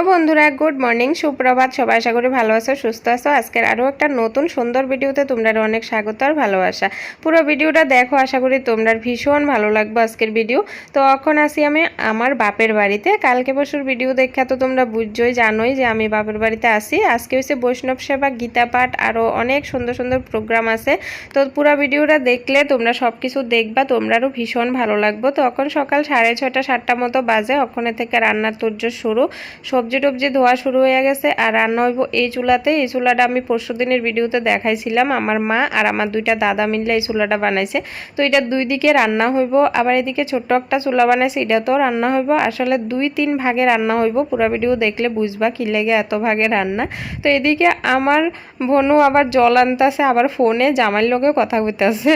Hello বন্ধুরা, good morning, সুপ্রভাত। সবাই আশা করি ভালো আছো, সুস্থ আছো। আজকের আরও একটা নতুন সুন্দর ভিডিওতে তোমরা অনেক স্বাগত আর ভালোবাসা। পুরো ভিডিওটা দেখো, আশা করি তোমরা ভীষণ ভালো লাগবে আজকের ভিডিও। তো এখন আসি আমি আমার বাপের বাড়িতে। কালকে বছর ভিডিও দেখা তো তোমরা বুঝছোই জানোই যে আমি বাপের বাড়িতে আসি আজকে হচ্ছে বৈষ্ণব সেবা, গীতা পাঠ, আরও অনেক সুন্দর সুন্দর প্রোগ্রাম আছে। তো পুরো ভিডিওটা দেখলে তোমরা সব কিছু দেখবা, তোমরারও ভীষণ ভালো লাগবে। তো এখন সকাল সাড়ে ছটা সাতটা মতো বাজে। ওখানে থেকে রান্নার তোর্য শুরু। সবজি টবজি ধোয়া শুরু হয়ে গেছে আর রান্না হইব এই চুলাতে। এই চুলাটা আমি পরশু দিনের ভিডিওতে দেখাইছিলাম আমার মা আর আমার দুইটা দাদা মিললে এই চুলাটা বানাইছে। তো এটা দুই দিকে রান্না হইব, আবার এদিকে ছোট্ট একটা চুলা বানাইছে, এটাতেও রান্না হইব। আসলে দুই তিন ভাগে রান্না হইব, পুরো ভিডিও দেখলে বুঝবা কি লেগে এত ভাগে রান্না। তো এদিকে আমার বোনও আবার জল আনতেছে, আবার ফোনে জামাইর লোকেও কথা কইতেছে।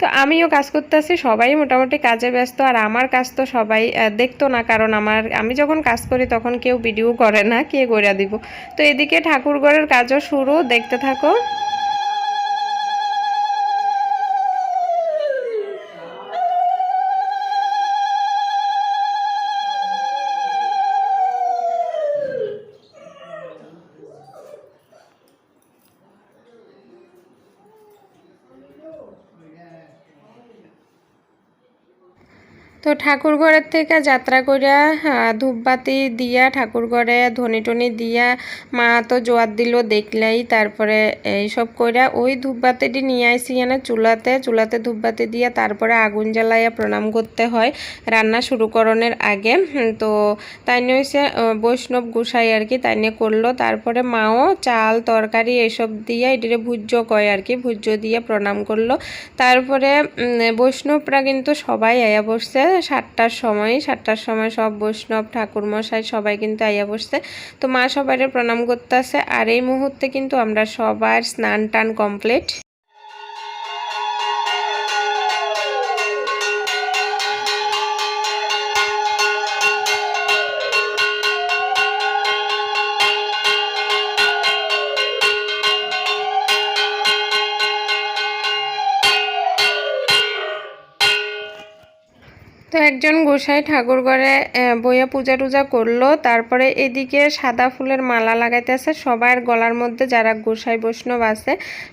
তো আমিও কাজ করতেছি, সবাই মোটামুটি কাজে ব্যস্ত, আর আমার কাজ তো সবাই দেখতো না কারণ আমার, আমি যখন কাজ করি তখন কেউ ভিডিও করে না কে করে দিব? তো এদিকে ঠাকুর ঘরের কাজও শুরু দেখতে থাকো। ঠাকুর ঘরের থেকে যাত্রা করিয়া ধূপবাতি দিয়া ঠাকুর ঘরে ধনি টনি দিয়া, মা তো জোয়ার দিল দেখলাই, তারপরে এইসব কইরা ওই ধূপবাতিটি নিয়ে আইসি এনে চুলাতে চুলাতে ধূপবাতি দিয়া তারপরে আগুন জ্বালাইয়া প্রণাম করতে হয় রান্না শুরু করণের আগে তো তাই নিয়ে হয়েছে বৈষ্ণব গোসাই আর কি তাই নিয়ে করল, তারপরে মাও চাল, তরকারি এসব দিয়ে এটিরে ভুজ্য কয় আর কি, ভুজ্য দিয়ে প্রণাম করল। তারপরে বৈষ্ণবরা কিন্তু সবাই আয়া বসছে সাতটার সময় সাতটার সময় সব বৈষ্ণব ঠাকুরমশাই সবাই কিন্তু আইয়া বসছে। তো মা সবাই প্রণাম করতেছে। আর এই মুহূর্তে কিন্তু আমরা সবার স্নান টান কমপ্লিট। একজন গোসাই ঠাকুর ঘরে বইয়া পূজা টুজা করল। তারপরে এদিকে সাদা ফুলের মালা লাগাইতেছে। সবার গলার মধ্যে, যারা গোসাই বৈষ্ণব আছে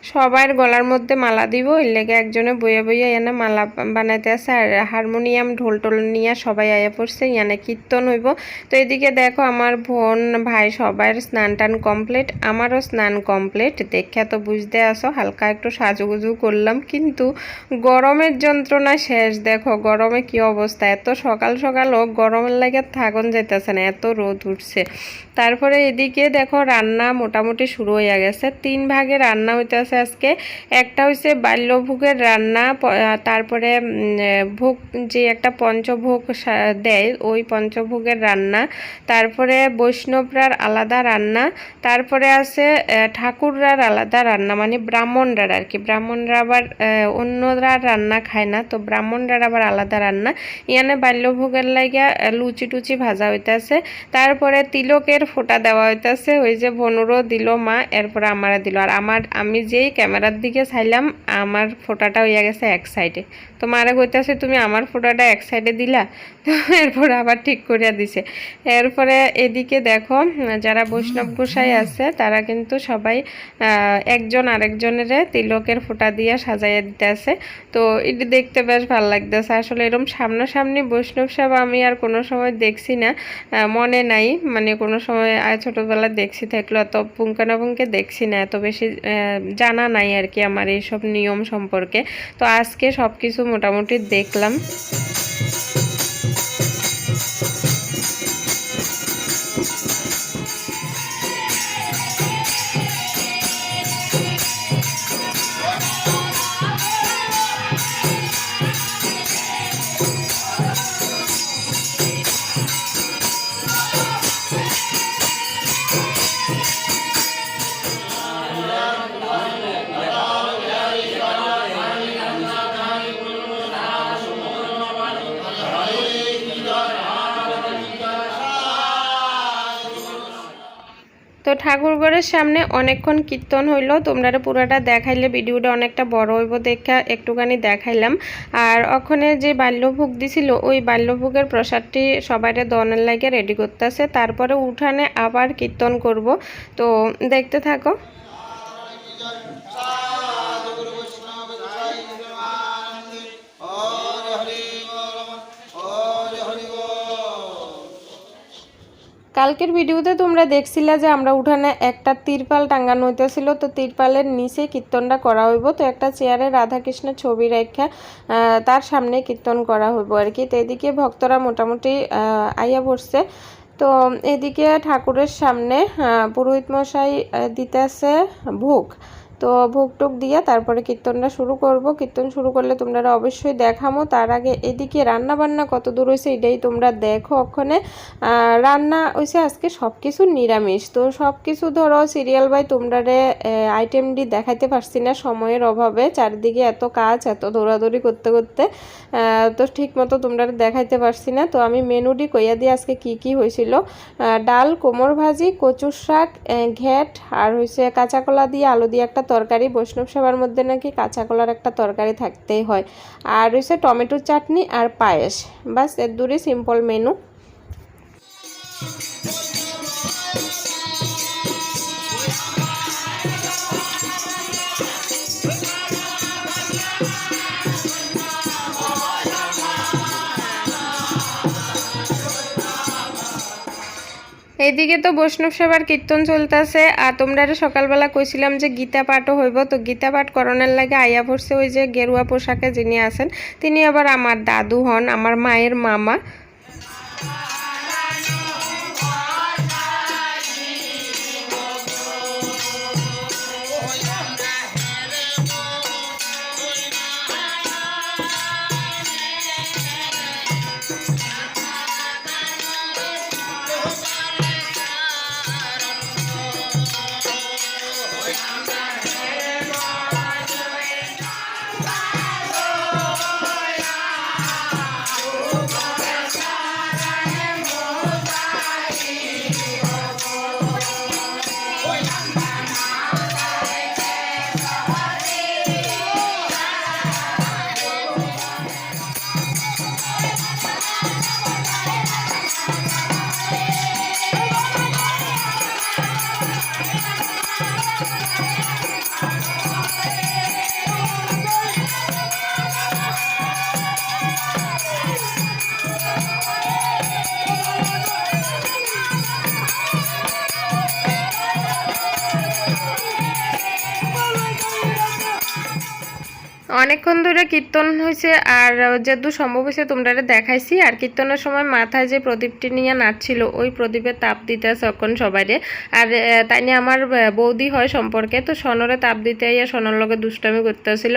সবার গলার মধ্যে মালা দিব। এর লেগে একজনে বইয়া বইয়া এনে মালা বানাইতে আছে আর হারমোনিয়াম ঢোল টোল নিয়ে সবাই আয়া পড়ছে। ইয়ানে কীর্তন হইব। তো এদিকে দেখো, আমার বোন, ভাই সবার স্নান টান কমপ্লিট। আমারও স্নান কমপ্লিট। দেখে তো বুঝতে আসো হালকা একটু সাজুগুজু করলাম। কিন্তু গরমের যন্ত্রণা শেষ। দেখো, গরমে কি অবস্থা। এত সকাল সকালও গরমের লাগে থাকুন যাইতেছে না, এত রোদ উঠছে। তারপরে এদিকে দেখো রান্না মোটামুটি শুরু হয়ে গেছে। তিন ভাগে রান্না হইতেছে আজকে। একটা হচ্ছে বাল্যভোগের রান্না তারপরে ভোগ, যে একটা পঞ্চভোগ দেয়, ওই পঞ্চভোগের রান্না। তারপরে বৈষ্ণবরার আলাদা রান্না। তারপরে আছে ঠাকুররার আলাদা রান্না মানে ব্রাহ্মণরার আর কি। ব্রাহ্মণরা আবার অন্যরা রান্না খায় না, তো ব্রাহ্মণরা আবার আলাদা রান্না। ইয়ানে বাল্যভোগের লাগিয়া লুচি টুচি ভাজা হইতাছে। তারপরে তিলকের ফোঁটা দেওয়া হইতাছে। ওই যে বনুরও দিল, মা এরপরে আমারে দিল। আর আমার, আমি যেই ক্যামেরার দিকে চাইলাম, আমার ফোঁটাটা হইয়া গেছে এক সাইডে। তো মারে কইতাছে, তুমি আমার ফোঁটাটা এক সাইডে দিলা? তো এরপর আবার ঠিক করিয়া দিছে। এরপরে এদিকে দেখো, যারা বৈষ্ণব গোসাই আছে, তারা কিন্তু সবাই একজন আরেকজনের তিলকের ফোঁটা দিয়ে সাজাইয়া দিতে আছে তো এটি দেখতে বেশ ভালো লাগতেছে। আসলে এরকম সামনাসামনি বৈষ্ণব সাহেব আমি আর কোনো সময় দেখছি না মনে নাই। মানে কোনো সময় ছোটোবেলা দেখছি থাকল এত পুঙ্খানাপুঙ্খে দেখছি না, এত বেশি জানা নাই আর কি আমার এইসব নিয়ম সম্পর্কে। তো আজকে সব কিছু মোটামুটি দেখলাম। ঠাকুরঘরের সামনে অনেকক্ষণ কীর্তন হইল। তোমরা পুরোটা দেখাইলে, ভিডিওটা অনেকটা বড় হইব দেখা, একটুখানি দেখাইলাম। আর ওখানে যে বাল্যভোগ দিছিল, ওই বাল্যভোগের প্রসাদটি সবাই দনের লাগে রেডি করতেছে। তারপরে উঠানে আবার কীর্তন করব। তো দেখতে থাকো। কালকের ভিডিওতে তোমরা দেখছিলা যে আমরা উঠানে একটা তিরপাল টাঙ্গানো হইতেছিল, তো তিরপালের নিচে কীর্তনটা করা হইব। তো একটা চেয়ারে রাধাকৃষ্ণের ছবি রেখা তার সামনে কীর্তন করা হইব আর কি। তো এদিকে ভক্তরা মোটামুটি আইয়া পড়ছে তো এদিকে ঠাকুরের সামনে পুরোহিত মশাই দিতেছে ভোগ। তো ভোগ টোক দিয়ে তারপরে কীর্তনটা শুরু করব। কীর্তন শুরু করলে তোমরা অবশ্যই দেখামো। তার আগে এদিকে রান্না বান্না কত দূর হয়েছে এটাই তোমরা দেখো ওখানে। রান্না হয়েছে আজকে সব কিছু নিরামিষ। তো সব কিছু ধরো সিরিয়াল বাই তোমরা আইটেম ডি দেখাইতে পারছি না সময়ের অভাবে। চারিদিকে এত কাজ, এত দৌড়াদৌড়ি করতে করতে তো ঠিক মতো তোমরা দেখাইতে পারছি না। তো আমি মেনুডি কইয়া দিয়ে আজকে কি কি হয়েছিল। ডাল, কোমর ভাজি, কচুর শাক ঘ্যাট, আর হয়েছে কাঁচা কলা দিয়ে আলু দিয়ে একটা তরকারি বৈষ্ণব সেবার মধ্যে নাকি কাঁচা কলার একটা তরকারি থাকতেই হয়। আর রয়েছে টমেটো চাটনি আর পায়েস। বাসের দূরে সিম্পল মেনু এইদিকে তো বৈষ্ণব সেবার কীর্তন চলতেছে, আর তোমরা সকালবেলা কইছিলাম যে গীতা পাঠও হইব, তো গীতা পাঠ করণের লাগে আইয়া ভরছে ওই যে গেরুয়া পোশাকে যিনি আছেন, তিনি আবার আমার দাদু হন, আমার মায়ের মামা। অনেকক্ষণ ধরে কীর্তন হয়েছে আর যেহেতু সম্ভব হয়েছে তোমরা দেখাইছি, আর কীর্তনের সময় মাথায় যে প্রদীপটি নিয়ে নাচছিল, ওই প্রদীপের তাপ দিতে তখন সবাইরে। আর তাই নিয়ে আমার বৌদি হয় সম্পর্কে, তো সনরে তাপ দিতে আইয়া সনর লগে দুষ্টামি করতেছিল।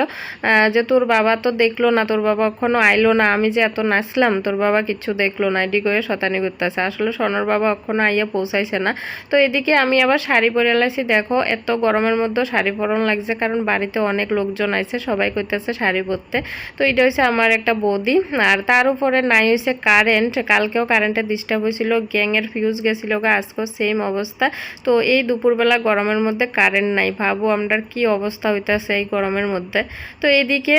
যে তোর বাবা তো দেখল না, তোর বাবা এখনও আইলো না, আমি যে এত নাচলাম, তোর বাবা কিচ্ছু দেখল না এটি করে শতানি করতেছে। আসলে সনর বাবা এখনও আইয়া পৌঁছাইছে না। তো এদিকে আমি আবার শাড়ি পরে লাইছি দেখো, এত গরমের মধ্যে শাড়ি পরন লাগছে, কারণ বাড়িতে অনেক লোকজন আছে সবাই কইতেছে শাড়ি পরতে। তো এটা হচ্ছে আমার একটা বৌদি। আর তার উপরে নাই হয়েছে কারেন্ট কালকেও কারেন্টের ডিস্টার্ব হয়েছিল গ্যাংয়ের ফিউজ গেছিল আজকেও সেম অবস্থা। তো এই দুপুরবেলা গরমের মধ্যে কারেন্ট নাই। ভাবো আমরা কি অবস্থা হইতেছে এই গরমের মধ্যে। তো এদিকে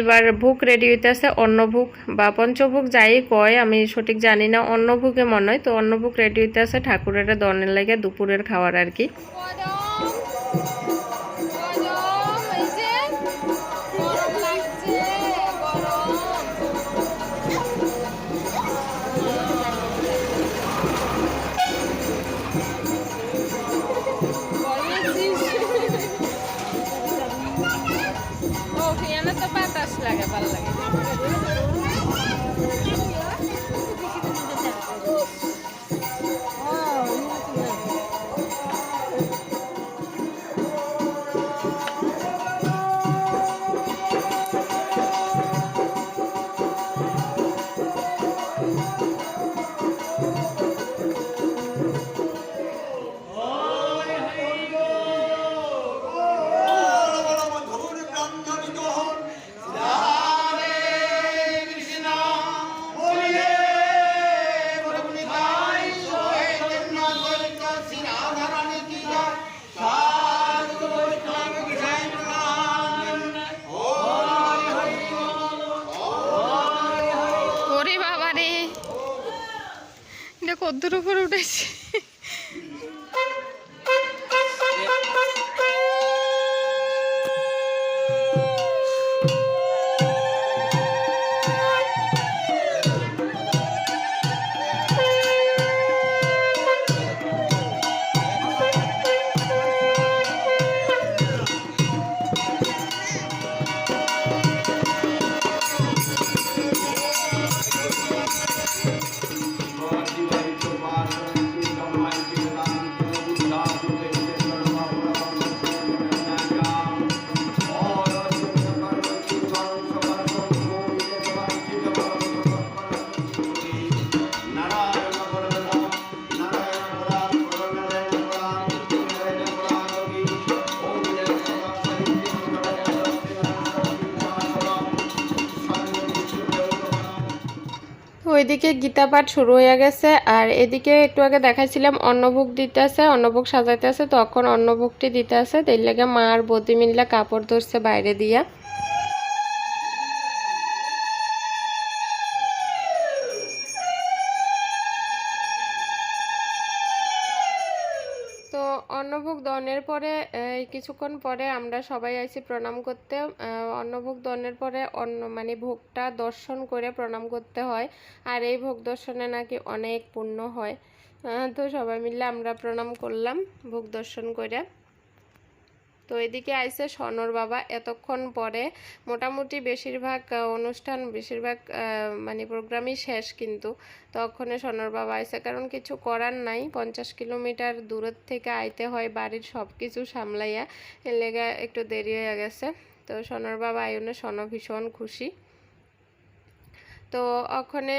এবার ভুক রেডি হইতেছে অন্নভুক বা পঞ্চভুক যাই কয়, আমি সঠিক জানি না। অন্নভুকে মনে হয়, তো অন্নভুক রেডি হইতেছে ঠাকুরের দনের লাগে দুপুরের খাওয়ার আর কি। রোদ্দুর উপরে উঠেছি। ওইদিকে গীতা পাঠ শুরু হয়ে গেছে, আর এদিকে একটু আগে দেখাইছিলাম অন্নভোগ দিতে আছে অন্নভোগ সাজাইতে আছে তখন অন্নভোগটি দিতে আছে তাই লাগে মা আর বদি মিল্লা কাপড় ধরছে বাইরে দিয়া। অন্নভোগ দনের পরে কিছুক্ষণ পরে আমরা সবাই আইছি প্রণাম করতে। অন্নভোগ দনের পরে অন্ন মানে ভোগটা দর্শন করে প্রণাম করতে হয়। আর এই ভোগ দর্শনে নাকি অনেক পুণ্য হয়। তো সবাই মিলে আমরা প্রণাম করলাম ভোগ দর্শন করে। তো এদিকে আইসে সনর বাবা। এতক্ষণ পরে মোটামুটি বেশিরভাগ অনুষ্ঠান বেশিরভাগ মানে প্রোগ্রামই শেষ কিন্তু। তখনে সনর বাবা আইসে, কারণ কিছু করার নাই। পঞ্চাশ কিলোমিটার দূরের থেকে আইতে হয় বাড়ির সব কিছু সামলাইয়া লেগে একটু দেরি হয়ে গেছে। তো সনর বাবা আয়নে সন ভীষণ খুশি। তো ওখানে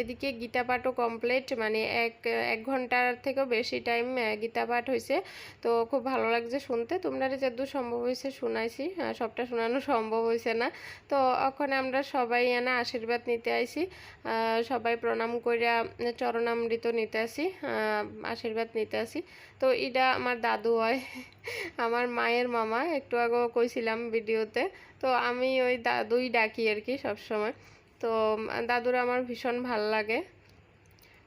এদিকে গীতা পাঠও কমপ্লিট মানে এক এক ঘণ্টার থেকেও বেশি টাইম গীতা পাঠ হয়েছে তো খুব ভালো লাগছে শুনতে। তোমরা যদ্দূর সম্ভব হয়েছে শোনাইছি সবটা শোনানো সম্ভব হয়েছে না। তো ওখানে আমরা সবাই এনে আশীর্বাদ নিতে আইছি সবাই প্রণাম কইরা চরণামৃত নিতে আসি আশীর্বাদ নিতে আসি তো এটা আমার দাদু হয়, আমার মায়ের মামা, একটু আগেও কইছিলাম ভিডিওতে। তো আমি ওই দাদুই ডাকি আর কি সবসময়। তো দাদুর আমার ভীষণ ভালো লাগে।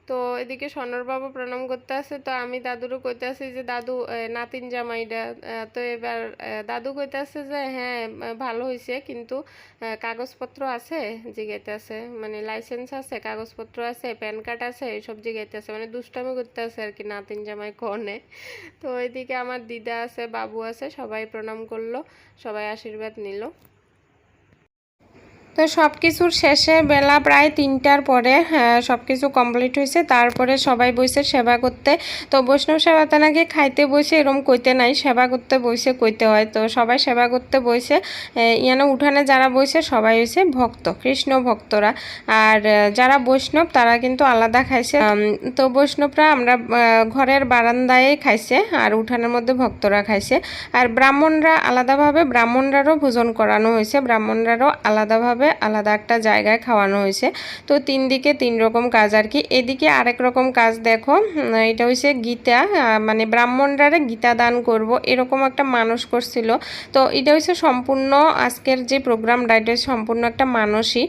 তো, এদিকে সনর বাবা প্রণাম করতে আসে। তো, আমি দাদুরও কইতে আসি যে, দাদু নাতিন জামাইটা তো এবার দাদু কইতে আসে যে হ্যাঁ ভালো হয়েছে কিন্তু কাগজপত্র আছে? জিগাইতে আছে মানে লাইসেন্স আছে, কাগজপত্র আছে, প্যান কার্ড আছে, এইসব জিগাইতে আছে মানে দুষ্টামি করতে আছে আর কি, নাতিন জামাই কনে। তো, এদিকে আমার দিদা আছে, বাবু আছে, সবাই প্রণাম করল, সবাই আশীর্বাদ নিল। তো সব কিছুর শেষে বেলা প্রায় তিনটার পরে সব কিছু কমপ্লিট হয়েছে। তারপরে সবাই বসে সেবা করতে। তো বৈষ্ণব সেবাতে নাকি খাইতে বসে এরম কইতে নাই, সেবা করতে বসে কইতে হয়। তো সবাই সেবা করতে বসে ইয়ানে উঠানে যারা বসে সবাই হয়েছে ভক্ত, কৃষ্ণ ভক্তরা। আর যারা বৈষ্ণব তারা কিন্তু আলাদা খাইছে। তো বৈষ্ণবরা আমরা ঘরের বারান্দায় খাইছে আর উঠানের মধ্যে ভক্তরা খাইছে। আর ব্রাহ্মণরা আলাদাভাবে, ব্রাহ্মণরারও ভোজন করানো হয়েছে। ব্রাহ্মণরারও আলাদাভাবে আলাদা একটা জায়গায় খাওয়ানো হয়েছে। তো তিন দিকে তিন রকম কাজ আর কি। এদিকে আরেক রকম কাজ দেখো এটা হয়েছে গীতা মানে ব্রাহ্মণরারে গীতা দান করব, এরকম একটা মানুষ করছিল। তো এটা হচ্ছে সম্পূর্ণ আজকের যে প্রোগ্রামটা, এটা সম্পূর্ণ একটা মানুষই।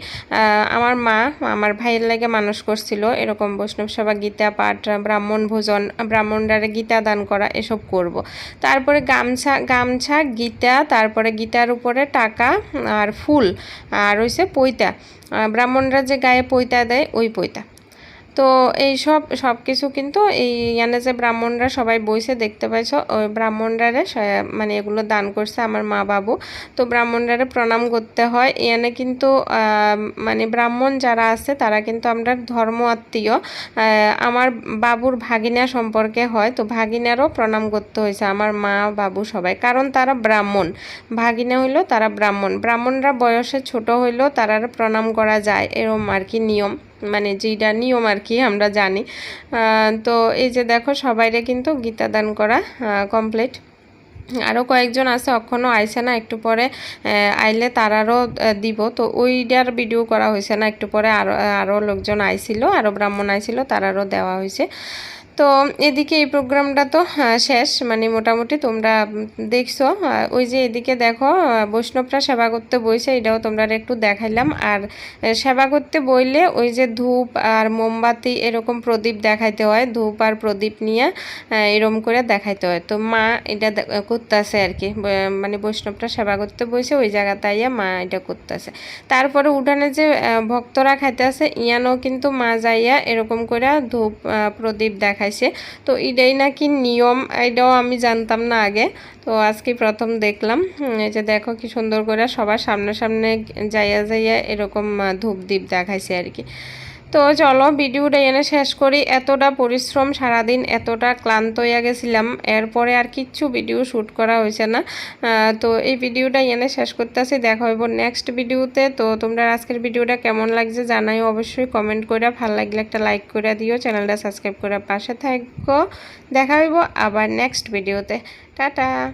আমার মা, আমার ভাইয়ের লাগে মানুষ করছিল, এরকম বৈষ্ণব সভা, গীতা পাঠ, ব্রাহ্মণ ভোজন, ব্রাহ্মণরারে গীতা দান করা, এসব করব। তারপরে গামছা গামছা, গীতা, তারপরে গীতার উপরে টাকা আর ফুল, আর হইছে পৈতা। ব্রাহ্মণরা যে গায়ে পৈতা দেয় ওই পৈতা। তো এই সব সব কিছু কিন্তু এই ইয়ানে যে ব্রাহ্মণরা সবাই বইছে, দেখতে পাইছো? ওই ব্রাহ্মণরারে স- মানে এগুলো দান করছে আমার মা বাবু। তো ব্রাহ্মণরারে প্রণাম করতে হয়। ইয়ানে কিন্তু মানে ব্রাহ্মণ যারা আছে, তারা কিন্তু আমরা ধর্ম আত্মীয়। আমার বাবুর ভাগিনা সম্পর্কে হয়, তো ভাগিনারও প্রণাম করতে হয়েছে আমার মা বাবু সবাই। কারণ তারা ব্রাহ্মণ। ভাগিনা হইল তারা ব্রাহ্মণ। ব্রাহ্মণরা বয়সে ছোট হইলেও তারা প্রণাম করা যায়, এরম আর কি নিয়ম। মানে যেটা নিয়ম আর কি, আমরা জানি। তো এই যে দেখো, সবাইরে কিন্তু গীতা দান করা কমপ্লিট আরও কয়েকজন আছে অক্ষণও আইসে না, একটু পরে আইলে তারারও দিব। তো ওইটার ভিডিও করা হয়েছে না, একটু পরে আরও আরও লোকজন আইছিল আরও ব্রাহ্মণ আইছিল, তারারও দেওয়া হয়েছে। তো এদিকে এই প্রোগ্রামটা তো হ্যাঁ, শেষ। মানে মোটামুটি তোমরা দেখছ। ওই যে এদিকে দেখো বৈষ্ণবরা সেবা করতে বইছে এটাও তোমরা একটু দেখাইলাম। আর সেবা করতে বইলে ওই যে ধূপ আর মোমবাতি এরকম প্রদীপ দেখাইতে হয় ধূপ আর প্রদীপ নিয়ে এরম করে দেখাইতে হয়। তো মা এটা করতেছে আর কি। মানে বৈষ্ণবটা সেবা করতে বইছে ওই জায়গাতে মা এটা করতেছে। তারপরে উঠানে যে ভক্তরা খাইতে আছে ইয়ানও কিন্তু মা যাইয়া এরকম করে ধূপ প্রদীপ প্রদীপ দেখাইছে। তো এটাই নাকি নিয়ম, এটাও আমি জানতাম না আগে। তো আজকে প্রথম দেখলাম। এই যে দেখো কি সুন্দর করে সবার সামনে সামনে যাইয়া যাইয়া এরকম ধূপদীপ দেখাইছে আর কি। তো চলো ভিডিওটা এনে শেষ করি। এতটা পরিশ্রম সারাদিন, এতটা ক্লান্ত হয়ে গেছিলাম। এরপরে আর কিচ্ছু ভিডিও শ্যুট করা হয়েছে না। তো এই ভিডিওটা এনে শেষ করতেছি। দেখা হইব নেক্সট ভিডিওতে। তো তোমরা আজকের ভিডিওটা কেমন লাগছে জানাই অবশ্যই কমেন্ট করে ভালো লাগলে একটা লাইক করে দিও। চ্যানেলটা সাবস্ক্রাইব করে পাশে থাকো দেখা হইব আবার নেক্সট ভিডিওতে। টাটা!